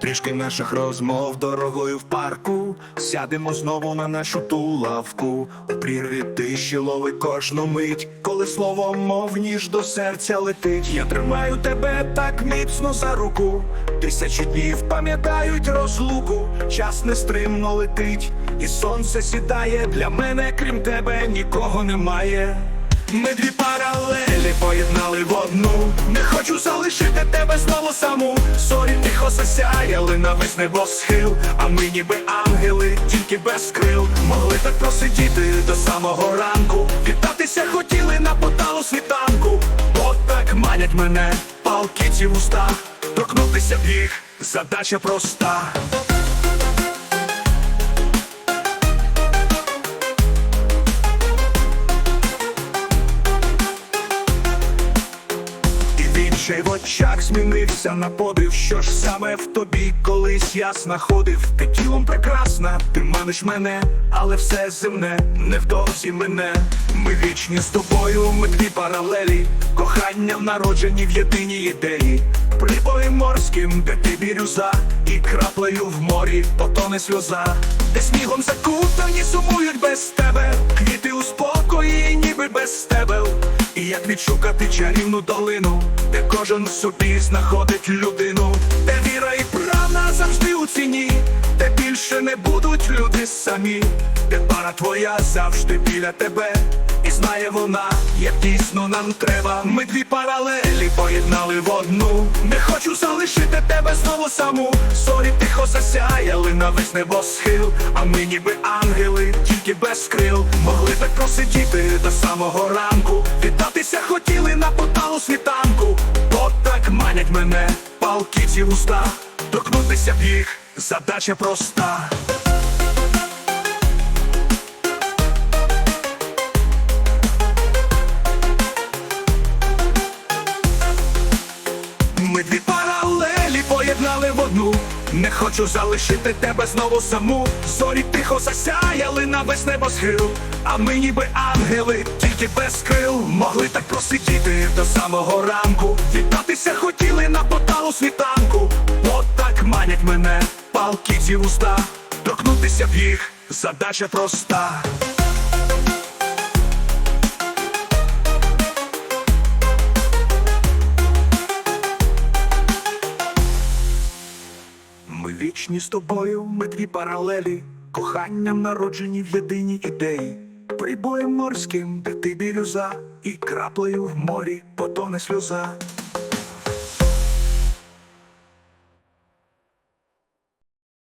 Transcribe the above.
Трішки наших розмов дорогою в парку. Сядемо знову на нашу ту лавку. У прірві тиші лови кожну мить, коли слово мов ніж до серця летить. Я тримаю тебе так міцно за руку. Тисячі днів пам'ятають розлуку. Час нестримно летить, і сонце сідає. Для мене, крім тебе, нікого немає. Ми дві паралелі поєднали в одну. Не хочу залишити тебе знову саму. Зорі тихо засяяли на весь небосхил. А ми ніби ангели, тільки без крил. Могли так просидіти до самого ранку. Вітатися хотіли на поталу світанку. От так манять мене, палки ці вуста. Торкнутися б їх, задача проста. Ще й в очах змінився на подив, що ж саме в тобі колись я знаходив. Ти тілом прекрасна, ти маниш мене, але все земне, невдовзі мене. Ми вічні з тобою, ми дві паралелі, кохання народжені в єдиній ідеї. Прибоєм морським, де ти бірюза, і краплею в морі потоне сльоза, де снігом закутані сумують без тебе, квіти у спокої, як відшукати чарівну долину, де кожен собі знаходить людину, де віра і правда завжди у ціні, де більше не будуть люди самі, де пара твоя завжди біля тебе, і знає вона, як дійсно нам треба. Ми дві паралелі поєднали в одну. Не хочу залишити тебе знову саму. Зорі тихо засяяли на весь небосхил, а ми ніби ангели, тільки без крил. Могли так просидіти до самого ранку. Манять мене, палки ці в устах. Торкнутися б їх, задача проста. Ми дві паралелі поєднали в одну. Не хочу залишити тебе знову саму. Зорі тихо засяяли на весь небосхил. А ми ніби ангели, тільки без крил. Могли так просидіти до самого ранку. Вітатися хотіли поталу світанку. От так манять мене, палки ці уста. Торкнутися б їх, задача проста. Ми вічні з тобою, ми дві паралелі, коханням народжені в єдиній ідеї, прибоєм морським, де ти бірюза, і краплею в морі потоне сльоза,